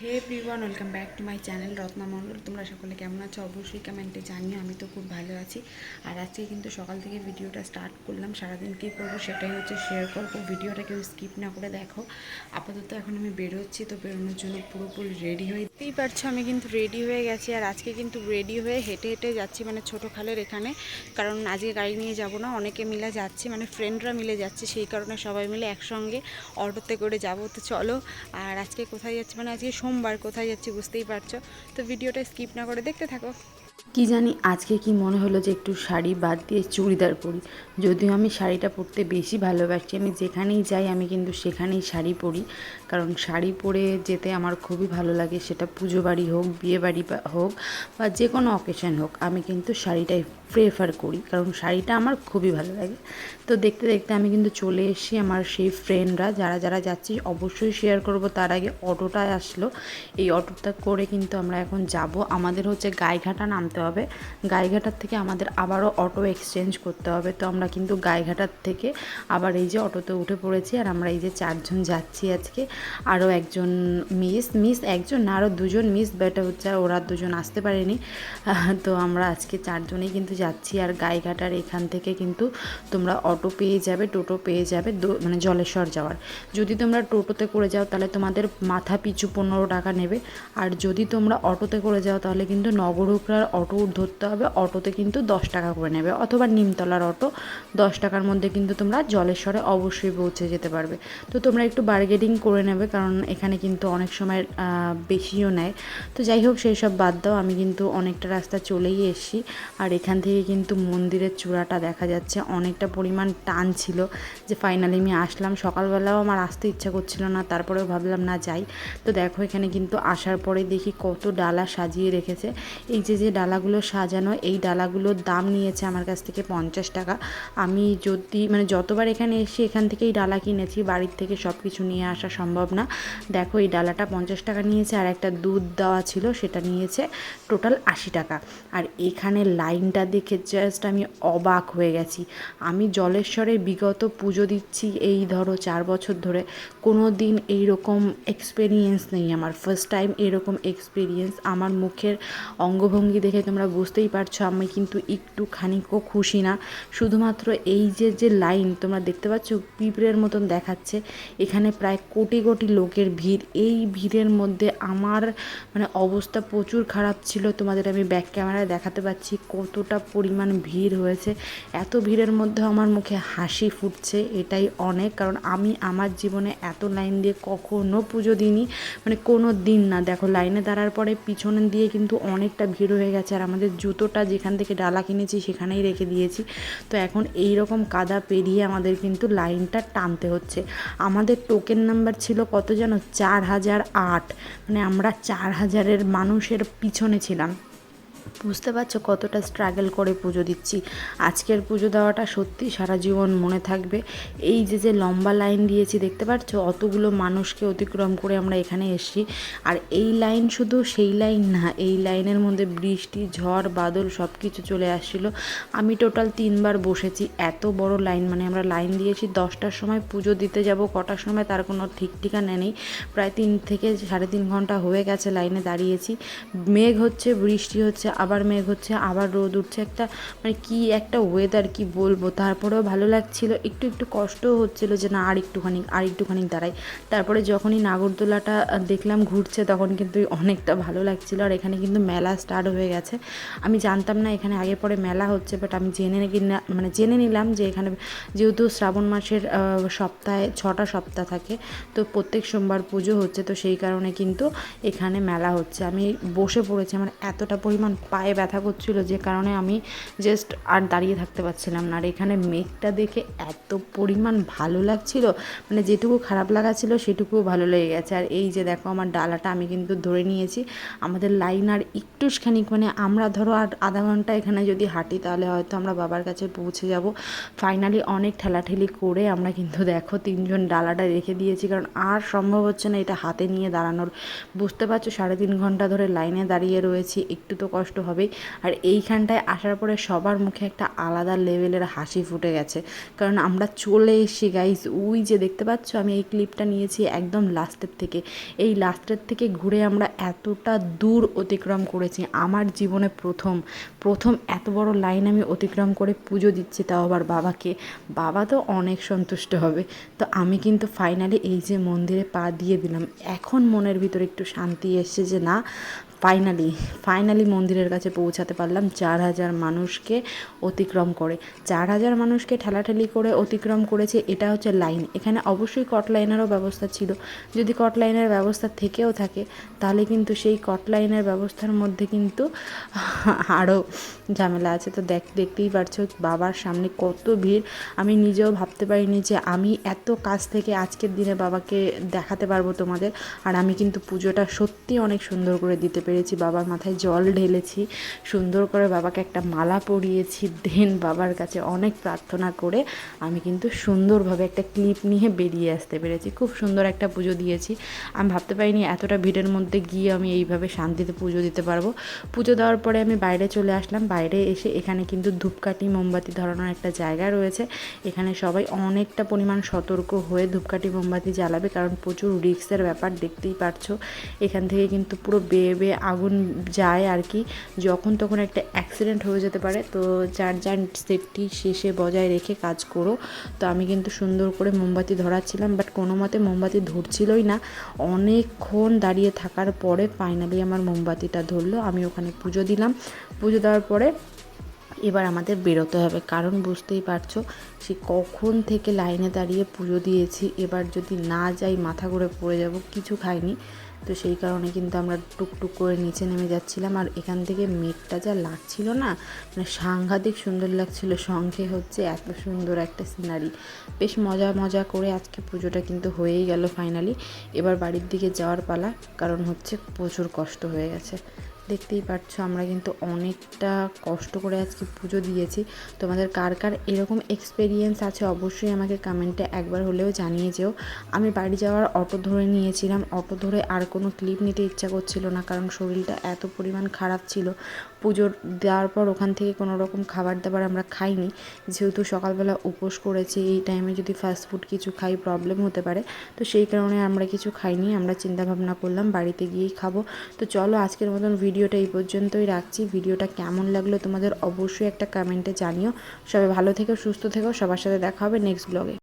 Hey everyone welcome back to my channel Ratna Mondal. তোমরা সকলে কেমন আছো? অবশ্যই কমেন্টে জানিও, আমি তো খুব ভালো আছি। আর আজকে কিন্তু সকাল থেকে ভিডিওটা স্টার্ট করলাম, সারাদিন কী করব সেটাই হচ্ছে শেয়ার করব। ভিডিওটা কেউ স্কিপ না করে দেখো। আপাতত এখন আমি বেরোচ্ছি, তো বেরোনোর জন্য পুরোপুরি রেডি হয়ে দেখতেই পারছ, আমি কিন্তু রেডি হয়ে গেছি। আর আজকে কিন্তু রেডি হয়ে হেঁটে হেঁটে যাচ্ছি মানে ছোটো খালের এখানে। কারণ আজকে গাড়ি নিয়ে যাব না, অনেকে মিলে যাচ্ছি মানে ফ্রেন্ডরা মিলে যাচ্ছে। সেই কারণে সবাই মিলে একসঙ্গে অটোতে করে যাব। তো চলো, আর আজকে কোথায় যাচ্ছি? মানে আজকে সোমবার কোথায় যাচ্ছি বুঝতেই পারছ। তো ভিডিওটা স্কিপ না করে দেখতে থাকো। কি জানি আজকে কি মনে হলো যে একটু শাড়ি বাদ দিয়ে চুড়িদার পরি। যদিও আমি শাড়িটা পরতে বেশি ভালোবাসি, আমি যেখানেই যাই আমি কিন্তু সেখানেই শাড়ি পরি। কারণ শাড়ি পরে যেতে আমার খুবই ভালো লাগে, সেটা পুজো বাড়ি হোক, বিয়ে বাড়ি হোক, বা যে কোনো অকেশন হোক, আমি কিন্তু শাড়িটাই প্রেফার করি। কারণ শাড়িটা আমার খুবই ভালো লাগে। তো দেখতে দেখতে আমি কিন্তু চলে এসেছি আমার সেই ফ্রেন্ডরা যারা যারা যাচ্ছি, অবশ্যই শেয়ার করব। তার আগে অটোটা আসলো। এই অটোটা করে কিন্তু আমরা এখন যাব। আমাদের হচ্ছে গাইঘাটা নামতে হবে। গাইঘাটার থেকে আমাদের আবারও অটো এক্সচেঞ্জ করতে হবে। তো আমরা কিন্তু গাইঘাটার থেকে আবার এই যে অটোতে উঠে পড়েছি। আর আমরা এই যে চারজন যাচ্ছি আজকে। আরও একজন মিস মিস একজন না, আরও দুজন মিস বাট হচ্ছে আর ওরা দুজন আসতে পারেনি। তো আমরা আজকে চারজনেই কিন্তু যাচ্ছি, আর গাইঘাটার এখান থেকে কিন্তু তোমরা অটো পেয়ে যাবে, টোটো পেয়ে যাবে মানে জলেশ্বর যাওয়ার। যদি তোমরা টোটোতে করে যাও, তাহলে তোমাদের মাথা পিছু পনেরো টাকা নেবে। আর যদি তোমরা অটোতে করে যাও, তাহলে কিন্তু নগরুকরার অটো ধরতে হবে, অটোতে কিন্তু দশ টাকা করে নেবে, অথবা নিমতলার অটো, দশ টাকার মধ্যে কিন্তু তোমরা জলেশ্বরে অবশ্যই পৌঁছে যেতে পারবে। তো তোমরা একটু বার্গেটিং করে নেবে, কারণ এখানে কিন্তু অনেক সময় বেশিও নেয়। তো যাই হোক, সেই সব বাদ দাও, আমি কিন্তু অনেকটা রাস্তা চলেই এসেছি। আর এখান থেকে কিন্তু মন্দিরের চূড়াটা দেখা যাচ্ছে। অনেকটা পরিমাণ টান ছিল যে ফাইনালি আমি আসলাম। সকালবেলাও আমার আসতে ইচ্ছা করছিল না, তারপরেও ভাবলাম, না, যাই। তো দেখো, এখানে কিন্তু আসার পরে দেখি কত ডালা সাজিয়ে রেখেছে। এই যে যে ডালাগুলো সাজানো, এই ডালাগুলোর দাম নিয়েছে আমার কাছ থেকে পঞ্চাশ টাকা। আমি যদি মানে যতবার এখানে এসে এখান থেকেই ডালা কিনেছি, বাড়ির থেকে সব কিছু নিয়ে আসা সম্ভব না। দেখো, এই ডালাটা পঞ্চাশ টাকা নিয়েছে আর একটা দুধ দেওয়া ছিল, সেটা নিয়েছে টোটাল আশি টাকা। আর এখানে লাইনটা দেখে জাস্ট আমি অবাক হয়ে গেছি। আমি জলেশ্বরে বিগত পুজো দিচ্ছি এই ধরো চার বছর ধরে। কোনো দিন এইরকম এক্সপিরিয়েন্স নেই আমার। ফার্স্ট টাইম এরকম এক্সপিরিয়েন্স আমার মুখের অঙ্গভঙ্গি দেখে তোমরা বুঝতেই পারছ, আমি কিন্তু একটু খানিকও খুশি না। শুধুমাত্র এই যে যে লাইন তোমরা দেখতে পাচ্ছ, পিঁপড়ের মতন দেখাচ্ছে। এখানে প্রায় কোটি কোটি লোকের ভিড়। এই ভিড়ের মধ্যে আমার মানে অবস্থা প্রচুর খারাপ ছিল। তোমাদের আমি ব্যাক ক্যামেরায় দেখাতে পাচ্ছি কতটা পরিমাণ ভিড় হয়েছে। এত ভিড়ের মধ্যে আমার মুখে হাসি ফুটছে, এটাই অনেক। কারণ আমি আমার জীবনে এত লাইন দিয়ে কখনো পুজো দিইনি মানে কোনো দিন না। দেখো, লাইনে দাঁড়ার পরে পিছনে দিয়ে কিন্তু অনেকটা ভিড় হয়ে গেছে। আর আমাদের জুতোটা যেখান থেকে ডালা কিনেছি, সেখানেই রেখে দিয়েছি। তো এখন এই রকম কাদা পেরিয়ে আমাদের কিন্তু লাইনটা টানতে হচ্ছে। আমাদের টোকেন নাম্বার ছিল কত যেন চার হাজার আট। মানে আমরা চার হাজারের মানুষের পিছনে ছিলাম। বুঝতে পারছ কতটা স্ট্রাগল করে পুজো দিচ্ছি। আজকের পুজো দেওয়াটা সত্যি সারা জীবন মনে থাকবে। এই যে যে লম্বা লাইন দিয়েছি, দেখতে পাচ্ছ অতগুলো মানুষকে অতিক্রম করে আমরা এখানে এসেছি। আর এই লাইন শুধু সেই লাইন না, এই লাইনের মধ্যে বৃষ্টি, ঝড়, বাদল সব কিছু চলে আসছিল। আমি টোটাল তিনবার বসেছি। এত বড় লাইন মানে আমরা লাইন দিয়েছি, দশটার সময় পুজো দিতে যাব, কটার সময় তার কোনো ঠিক ঠিকানা নেই। প্রায় তিন থেকে সাড়ে তিন ঘণ্টা হয়ে গেছে লাইনে দাঁড়িয়েছি। মেঘ হচ্ছে, বৃষ্টি হচ্ছে আবার মেঘ হচ্ছে, আবার রোদ উঠছে, একটা মানে কি একটা ওয়েদার কি বলব? তারপরেও ভালো লাগছিল, একটু একটু কষ্টও হচ্ছিল যে না, আর একটুখানি আর একটুখানি দাঁড়াই। তারপরে যখনই নাগরদোলাটা দেখলাম ঘুরছে, তখন কিন্তু অনেকটা ভালো লাগছিল, আর এখানে কিন্তু মেলা স্টার্ট হয়ে গেছে। আমি জানতাম না এখানে আগে পরে মেলা হচ্ছে বাট আমি জেনে নাকি মানে জেনে নিলাম যে এখানে যেহেতু শ্রাবণ মাসের সপ্তাহে, ছটা সপ্তাহ থাকে, তো প্রত্যেক সোমবার পুজো হচ্ছে, তো সেই কারণে কিন্তু এখানে মেলা হচ্ছে। আমি বসে পড়েছি, আমার এতটা পরিমাণ পায়ে ব্যথা করছিল যে কারণে আমি জাস্ট আর দাঁড়িয়ে থাকতে পারছিলাম না। আর এখানে মেঘটা দেখে এত পরিমাণ ভালো লাগছিল মানে যেটুকু খারাপ লাগা ছিল সেটুকুও ভালো লেগে গেছে। আর এই যে দেখো আমার ডালাটা আমি কিন্তু ধরে নিয়েছি, আমাদের লাইন আর একটুখানিক মানে আমরা ধরো আর আধা ঘণ্টা এখানে যদি হাঁটি তাহলে হয়তো আমরা বাবার কাছে পৌঁছে যাব। ফাইনালি অনেক ঠেলাঠেলি করে আমরা কিন্তু দেখো তিনজন ডালাটা রেখে দিয়েছি, কারণ আর সম্ভব হচ্ছে না এটা হাতে নিয়ে দাঁড়ানোর। বুঝতে পারছ, সাড়ে তিন ঘণ্টা ধরে লাইনে দাঁড়িয়ে রয়েছি, একটু তো কষ্ট কষ্ট হবেই। আর এইখানটায় আসার পরে সবার মুখে একটা আলাদা লেভেলের হাসি ফুটে গেছে। কারণ আমরা চলে এসেছি গাইজ ওই যে দেখতে পাচ্ছ, আমি এই ক্লিপটা নিয়েছি একদম লাস্টের থেকে। এই লাস্টের থেকে ঘুরে আমরা এতটা দূর অতিক্রম করেছি, আমার জীবনে প্রথম। প্রথম এত বড় লাইন আমি অতিক্রম করে পুজো দিচ্ছি তাও আবার বাবাকে। বাবা তো অনেক সন্তুষ্ট হবে। তো আমি কিন্তু ফাইনালি এই যে মন্দিরে পা দিয়ে দিলাম। এখন মনের ভিতরে একটু শান্তি এসছে যে না ফাইনালি ফাইনালি মন্দিরের কাছে পৌঁছাতে পারলাম চার হাজার মানুষকে অতিক্রম করে। চার হাজার মানুষকে ঠেলাঠেলি করে অতিক্রম করেছে, এটা হচ্ছে লাইন। এখানে অবশ্যই কট লাইনেরও ব্যবস্থা ছিল। যদি কট লাইনের ব্যবস্থা থেকেও থাকে, তাহলে কিন্তু সেই কট লাইনের ব্যবস্থার মধ্যে কিন্তু আরও ঝামেলা আছে। তো দেখ, দেখতেই পারছ বাবার সামনে কত ভিড়। আমি নিজেও ভাবতে পারিনি যে আমি এত কাছ থেকে আজকের দিনে বাবাকে দেখাতে পারব তোমাদের। আর আমি কিন্তু পুজোটা সত্যি অনেক সুন্দর করে দিতে পেরেছি। বাবার মাথায় জল ঢেলেছি। সুন্দর করে বাবাকে একটা মালা পরিয়েছি, দেন বাবার কাছে অনেক প্রার্থনা করে আমি কিন্তু সুন্দরভাবে একটা ক্লিপ নিয়ে বেরিয়ে আসতে পেরেছি। খুব সুন্দর একটা পুজো দিয়েছি। আমি ভাবতে পারিনি এতটা ভিড়ের মধ্যে গিয়ে আমি এইভাবে শান্তিতে পুজো দিতে পারব। পুজো দেওয়ার পরে আমি বাইরে চলে আসলাম। বাইরে এসে এখানে কিন্তু ধূপকাঠি, মোমবাতি ধরানোর একটা জায়গা রয়েছে। এখানে সবাই অনেকটা পরিমাণ সতর্ক হয়ে ধূপকাঠি, মোমবাতি জ্বালাবে কারণ প্রচুর রিক্সের ব্যাপার, দেখতেই পারছ। এখান থেকে কিন্তু পুরো বেয়ে বেয়ে আগুন যায় আর কি। যখন তখন একটা অ্যাক্সিডেন্ট হয়ে যেতে পারে, তো যার যার সেফটি শেষে বজায় রেখে কাজ করো। তো আমি কিন্তু সুন্দর করে মোমবাতি ধরাচ্ছিলাম বাট কোনো মতে মোমবাতি ধরছিলই না। অনেকক্ষণ দাঁড়িয়ে থাকার পরে ফাইনালি আমার মোমবাতিটা ধরলো, আমি ওখানে পুজো দিলাম। পুজো দেওয়ার পরে এবার আমাদের বেরোতে হবে। কারণ বুঝতেই পারছ, সে কখন থেকে লাইনে দাঁড়িয়ে পুজো দিয়েছি। এবার যদি না যাই, মাথা ঘুরে পড়ে যাব, কিছু খাইনি। তো সেই কারণে কিন্তু আমরা টুকটুক করে নিচে নেমে যাচ্ছিলাম। আর এখান থেকে মেঘটা যা লাগছিল না মানে সাংঘাতিক সুন্দর লাগছিল। সঙ্গে হচ্ছে এত সুন্দর একটা সিনারি বেশ মজা মজা করে আজকে পুজোটা কিন্তু হয়েই গেল ফাইনালি এবার বাড়ির দিকে যাওয়ার পালা, কারণ হচ্ছে প্রচুর কষ্ট হয়ে গেছে। দেখতেই পাচ্ছ, আমরা কিন্তু অনেকটা কষ্ট করে আজকে পুজো দিয়েছি। তোমাদের কার কার এরকম এক্সপেরিয়েন্স আছে অবশ্যই আমাকে কমেন্টে একবার হলেও জানিয়ে যেও। আমি বাড়ি যাওয়ার অটো ধরে নিয়েছিলাম। অটো ধরে আর কোনো ক্লিপ নিতে ইচ্ছা করছিল না, কারণ শরীরটা এত পরিমাণ খারাপ ছিল। পুজোর দেওয়ার পর ওখান থেকে কোনো রকম খাবার দাবার আমরা খাইনি। যেহেতু সকালবেলা উপোস করেছি, এই টাইমে যদি ফাস্ট ফুড কিছু খাই প্রবলেম হতে পারে। তো সেই কারণে আমরা কিছু খাইনি, আমরা চিন্তা ভাবনা করলাম বাড়িতে গিয়েই খাব। তো চলো আজকের মতন ভিডিওটা এই পর্যন্তই রাখছি। ভিডিওটা কেমন লাগল তোমাদের অবশ্যই একটা কমেন্টে জানিও। সবাই ভালো থেকো, সুস্থ থেকো, সবার সাথে দেখা হবে নেক্সট ব্লগে